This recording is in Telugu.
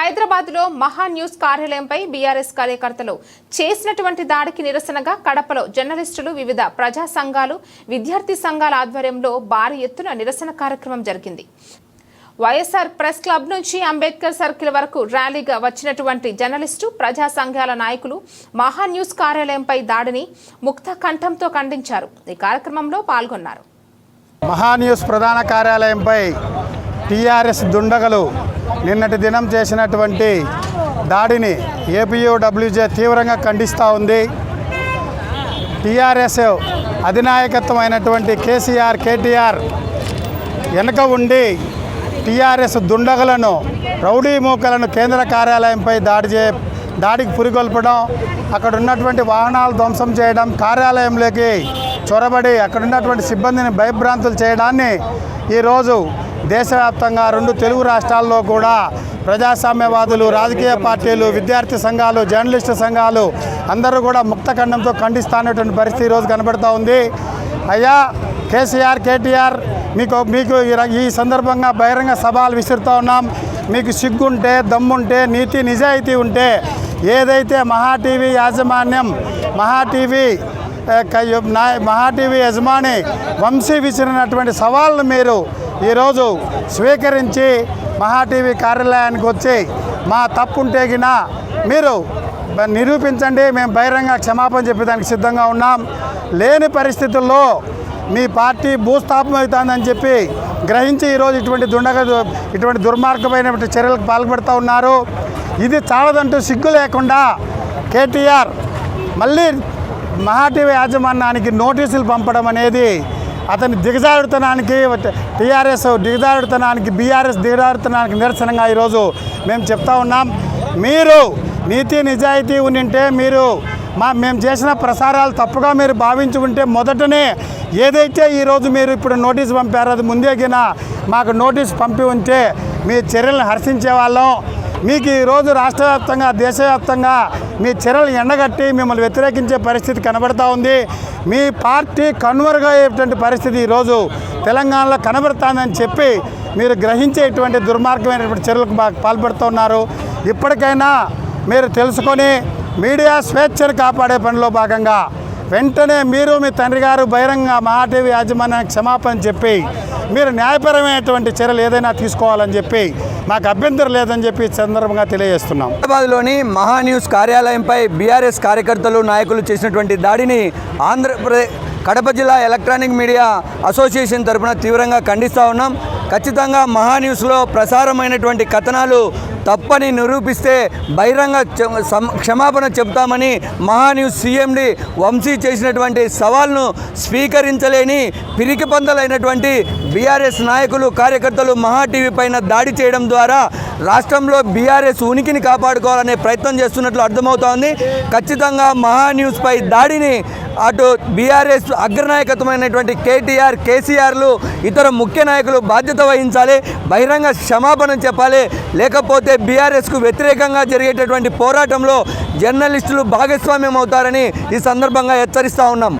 హైదరాబాద్లో మహా న్యూస్ కార్యాలయంపై బీఆర్ఎస్ కార్యకర్తలు చేసినటువంటి దాడికి నిరసనగా కడపలో జర్నలిస్టులు వివిధ ప్రజా సంఘాలు విద్యార్థి సంఘాల ఆధ్వర్యంలో భారీ ఎత్తున నిరసన కార్యక్రమం జరిగింది. వైఎస్ఆర్ ప్రెస్ క్లబ్ నుంచి అంబేద్కర్ సర్కిల్ వరకు ర్యాలీగా వచ్చినటువంటి జర్నలిస్టు ప్రజా సంఘాల నాయకులు మహా న్యూస్ కార్యాలయంపై దాడిని ముక్త కంఠంతో ఖండించారు. ఈ కార్యక్రమంలో పాల్గొన్నారు. మహా న్యూస్ ప్రధాన కార్యాలయంపై టీఆర్ఎస్ దుండగలు నిన్నటి దినం చేసినటువంటి దాడిని ఏపీయూడబ్ల్యూజే తీవ్రంగా ఖండిస్తూ ఉంది. టీఆర్ఎస్ అధినాయకత్వమైనటువంటి కేసీఆర్ కేటీఆర్ వెనక ఉండి టీఆర్ఎస్ దుండగులను రౌడీ మూకలను కేంద్ర కార్యాలయంపై దాడి చే దాడికి పురిగొల్పడం అక్కడ ఉన్నటువంటి వాహనాలు ధ్వంసం చేయడం కార్యాలయంలోకి చొరబడి అక్కడ ఉన్నటువంటి సిబ్బందిని భయభ్రాంతులు చేయడాన్ని ఈరోజు దేశవ్యాప్తంగా రెండు తెలుగు రాష్ట్రాల్లో కూడా ప్రజాస్వామ్యవాదులు రాజకీయ పార్టీలు విద్యార్థి సంఘాలు జర్నలిస్టు సంఘాలు అందరూ కూడా ముక్తఖండంతో ఖండిస్తానటువంటి పరిస్థితి ఈరోజు కనబడుతూ ఉంది. అయ్యా కేసీఆర్ కేటీఆర్ మీకు మీకు ఈ సందర్భంగా బహిరంగ సభలు విసురుతూ ఉన్నాం. మీకు సిగ్గుంటే దమ్ముంటే నీతి నిజాయితీ ఉంటే ఏదైతే మహా టీవీ యాజమాన్యం మహా టీవీ మహా టీవీ యజమాని వంశీ విసిరినటువంటి సవాళ్ళను మీరు ఈరోజు స్వీకరించి మహా టీవీ కార్యాలయానికి వచ్చి మా తప్పుంటే గిన మీరు నిరూపించండి మేము బహిరంగ క్షమాపణ చెప్పేదానికి సిద్ధంగా ఉన్నాం. లేని పరిస్థితుల్లో మీ పార్టీ భూస్థాపం అవుతుందని చెప్పి గ్రహించి ఈరోజు ఇటువంటి దుండగ ఇటువంటి దుర్మార్గమైనటువంటి చర్యలకు పాల్పడుతూ ఉన్నారు. ఇది చాలదంటూ సిగ్గు లేకుండా కేటీఆర్ మళ్ళీ మహాటీవీ యాజమాన్యానికి నోటీసులు పంపడం అనేది అతని దిగజారుడుతనానికి టీఆర్ఎస్ దిగజారుడుతనానికి బీఆర్ఎస్ దిగజారుతనానికి నిరసనగా ఈరోజు మేము చెప్తా ఉన్నాం. మీరు నీతి నిజాయితీ ఉండింటే మీరు మా మేము చేసిన ప్రసారాలు తప్పుగా మీరు భావించి ఉంటే మొదటనే ఏదైతే ఈరోజు మీరు ఇప్పుడు నోటీస్ పంపారో అది ముందేగిన మాకు నోటీస్ పంపి ఉంటే మీ చర్యలను హర్షించే వాళ్ళం. మీకు ఈరోజు రాష్ట్ర వ్యాప్తంగా దేశవ్యాప్తంగా మీ చర్యలు ఎండగట్టి మిమ్మల్ని వ్యతిరేకించే పరిస్థితి కనబడతా ఉంది. మీ పార్టీ కన్వర్గయ్యేటువంటి పరిస్థితి ఈరోజు తెలంగాణలో కనబడుతుందని చెప్పి మీరు గ్రహించేటువంటి దుర్మార్గమైనటువంటి చర్యలకు బా- పాల్పడుతున్నారు ఇప్పటికైనా మీరు తెలుసుకొని మీడియా స్వేచ్ఛను కాపాడే పనిలో భాగంగా వెంటనే మీరు మీ తండ్రి గారు బహిరంగ మహాటీవీ యాజమాన్యానికి క్షమాపణ చెప్పి మీరు న్యాయపరమైనటువంటి చర్యలు ఏదైనా తీసుకోవాలని చెప్పి మాకు అభ్యంతరం లేదని చెప్పి సందర్భంగా తెలియజేస్తున్నాం. హైదరాబాద్లోని మహాన్యూస్ కార్యాలయంపై బీఆర్ఎస్ కార్యకర్తలు నాయకులు చేసినటువంటి దాడిని ఆంధ్రప్రదేశ్ కడప జిల్లా ఎలక్ట్రానిక్ మీడియా అసోసియేషన్ తరఫున తీవ్రంగా ఖండిస్తూ ఉన్నాం. ఖచ్చితంగా మహాన్యూస్లో ప్రసారమైనటువంటి కథనాలు తప్పని నిరూపిస్తే బహిరంగ క్షమాపణ చెప్తామని మహాన్యూస్ సీఎండి వంశీ చేసినటువంటి సవాల్ను స్వీకరించలేని పిరికిపందలైనటువంటి బీఆర్ఎస్ నాయకులు కార్యకర్తలు మహా టీవీ పైన దాడి చేయడం ద్వారా రాష్ట్రంలో బీఆర్ఎస్ ఉనికిని కాపాడుకోవాలనే ప్రయత్నం చేస్తున్నట్లు అర్థమవుతోంది. ఖచ్చితంగా మహా న్యూస్పై దాడిని అటు బీఆర్ఎస్ అగ్రనాయకత్వమైనటువంటి కేటీఆర్ కేసీఆర్లు ఇతర ముఖ్య నాయకులు బాధ్యత వహించాలి బహిరంగ క్షమాపణ చెప్పాలి లేకపోతే బీఆర్ఎస్కు వ్యతిరేకంగా జరిగేటటువంటి పోరాటంలో జర్నలిస్టులు భాగస్వామ్యం అవుతారని ఈ సందర్భంగా హెచ్చరిస్తూ ఉన్నాం.